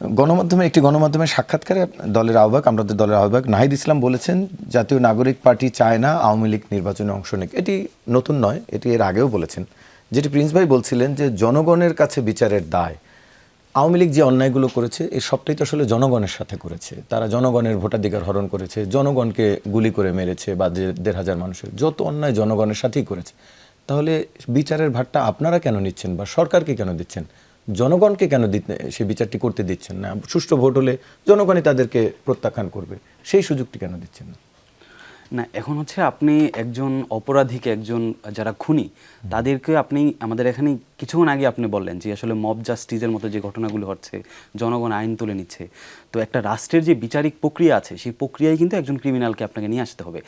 গণমাধ্যমে, একটি গণমাধ্যমের সাক্ষাৎকারে দলের আহ্বায়ক আমাদের দলের আহ্বায়ক নাহিদ ইসলাম বলেছেন, জাতীয় নাগরিক পার্টি চায় না আওয়ামী লীগ নির্বাচনে অংশ নিক। এটি নতুন নয়, এটি এর আগেও বলেছেন। যেটি প্রিন্স ভাই বলছিলেন যে, জনগণের কাছে বিচারের দায়। আওয়ামী লীগ যে অন্যায়গুলো করেছে এই সবটাই তো আসলে জনগণের সাথে করেছে। তারা জনগণের ভোটাধিকার হরণ করেছে, জনগণকে গুলি করে মেরেছে বা দেড় হাজার মানুষের, যত অন্যায় জনগণের সাথেই করেছে। তাহলে বিচারের ভারটা আপনারা কেন নিচ্ছেন বা সরকারকে কেন দিচ্ছেন? জনগণকে কেন দিতে সে বিচারটি করতে দিচ্ছেন না? সুষ্ঠু ভোট হলে জনগণই তাদেরকে প্রত্যাখ্যান করবে। সেই সুযোগটি কেন দিচ্ছেন না? না এখন হচ্ছে আপনি একজন অপরাধীকে একজন যারা খুনি তাদেরকে আপনি আমাদের এখানে কিছুক্ষণ আগে আপনি বললেন যে আসলে মব জাস্টিসের মতো যে ঘটনাগুলো হচ্ছে জনগণ আইন তুলে নিচ্ছে। তো একটা রাষ্ট্রের যে বিচারিক প্রক্রিয়া আছে সেই প্রক্রিয়ায় কিন্তু একজন ক্রিমিনালকে আপনাকে নিয়ে আসতে হবে।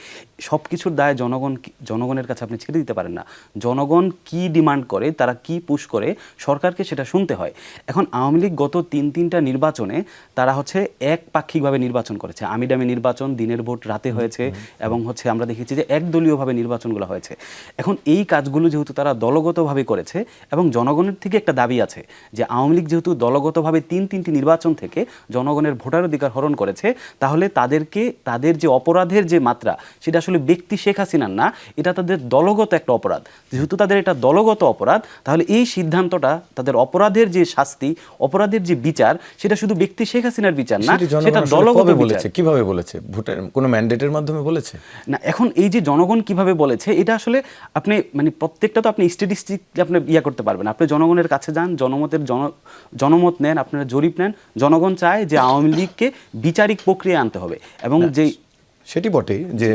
সব কিছুর দায় জনগণ জনগণের কাছে আপনি ছেড়ে দিতে পারেন না। জনগণ কি ডিমান্ড করে তারা কি পুশ করে সরকারকে সেটা শুনতে হয়। এখন আওয়ামী লীগ গত তিন তিনটা নির্বাচনে তারা হচ্ছে এক পাক্ষিকভাবে নির্বাচন করেছে। আমিডামি নির্বাচন দিনের ভোট রাতে হয়েছে এবং হচ্ছে আমরা দেখেছি যে একদলীয়ভাবে নির্বাচনগুলো হয়েছে। এখন এই কাজগুলো যেহেতু তারা দলগতভাবে করেছে এবং জনগণের থেকে একটা দাবি আছে যে আওয়ামী লীগ যেহেতু দলগতভাবে তিন তিনটি নির্বাচন থেকে জনগণের ভোটার অধিকার হরণ করেছে তাহলে তাদেরকে তাদের যে অপরাধের যে মাত্রা সেটা আসলে ব্যক্তি শেখ হাসিনার না এটা তাদের দলগত একটা অপরাধ। যেহেতু তাদের এটা দলগত অপরাধ তাহলে এই সিদ্ধান্তটা তাদের অপরাধের যে শাস্তি অপরাধের যে বিচার সেটা শুধু ব্যক্তি শেখ হাসিনার বিচার না সেটি দলগত বলেছে? কীভাবে বলেছে? ভোটের কোনো ম্যান্ডেটের মাধ্যমে বলেছে? না এখন এই যে জনগণ কীভাবে বলেছে এটা আসলে আপনি মানে প্রত্যেকটা তো আপনি স্ট্যাটিস্টিক আপনি ইয়া করতে পারবেন। আপনি জনগণের কাছে যান জনমতের জন জনমত নেন আপনারা জরিপ নেন। জনগণ চায় যে আওয়ামী লীগকে বিচারিক প্রক্রিয়া আনতে হবে এবং যে সেটি বটেই যে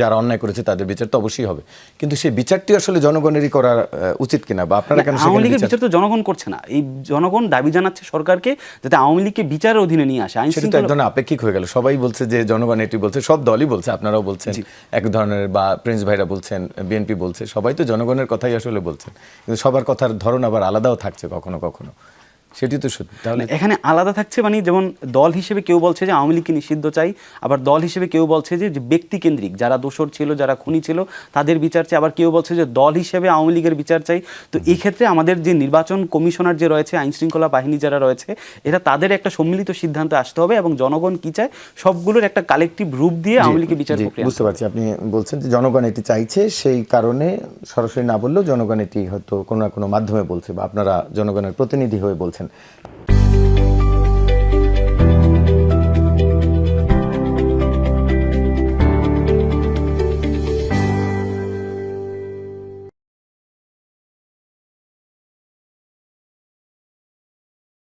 যারা অন্যায় করেছে তাদের বিচার তো অবশ্যই হবে। কিন্তু সেই বিচারটি আসলে জনগণেরই করা উচিত কিনা বা আপনারা কেন আওয়ামী লীগের বিচার তো জনগণ করছে না। এই জনগণ দাবি জানাচ্ছে সরকারকে যাতে আওয়ামী লীগকে বিচারের অধীনে নিয়ে আসে। আইন সেটি তো এক ধরনের আপেক্ষিক হয়ে গেল। সবাই বলছে যে জনগণ এটি বলছে সব দলই বলছে আপনারাও বলছেন। এক ধরনের বা প্রিন্স ভাইরা বলছেন বিএনপি বলছে সবাই তো জনগণের কথাই আসলে বলছেন। কিন্তু সবার কথার ধরন আবার আলাদাও থাকছে কখনো কখনো। সেটি তো সত্যি। তাহলে এখানে আলাদা থাকছে মানে যেমন দল হিসেবে কেউ বলছে যে আওয়ামী লীগকে নিষিদ্ধ চাই আবার দল হিসেবে কেউ বলছে যে যে ব্যক্তি কেন্দ্রিক যারা দোষর ছিল যারা খুনি ছিল তাদের বিচার চাই আবার কেউ বলছে যে দল হিসেবে আওয়ামী লীগের বিচার চাই। তো এই ক্ষেত্রে আমাদের যে নির্বাচন কমিশনার যে রয়েছে আইন শৃঙ্খলা বাহিনী যারা রয়েছে এটা তাদের একটা সম্মিলিত সিদ্ধান্তে আসতে হবে এবং জনগণ কি চায় সবগুলোর একটা কালেকটিভ রূপ দিয়ে আওয়ামী লীগের বিচার প্রক্রিয়া। বুঝতে পারছি। আপনি বলছেন যে জনগণ এটি চাইছে সেই কারণে সরাসরি না বললেও জনগণ এটি হয়তো কোনো না কোনো মাধ্যমে বলছে বা আপনারা জনগণের প্রতিনিধি হয়ে বলছেন। And.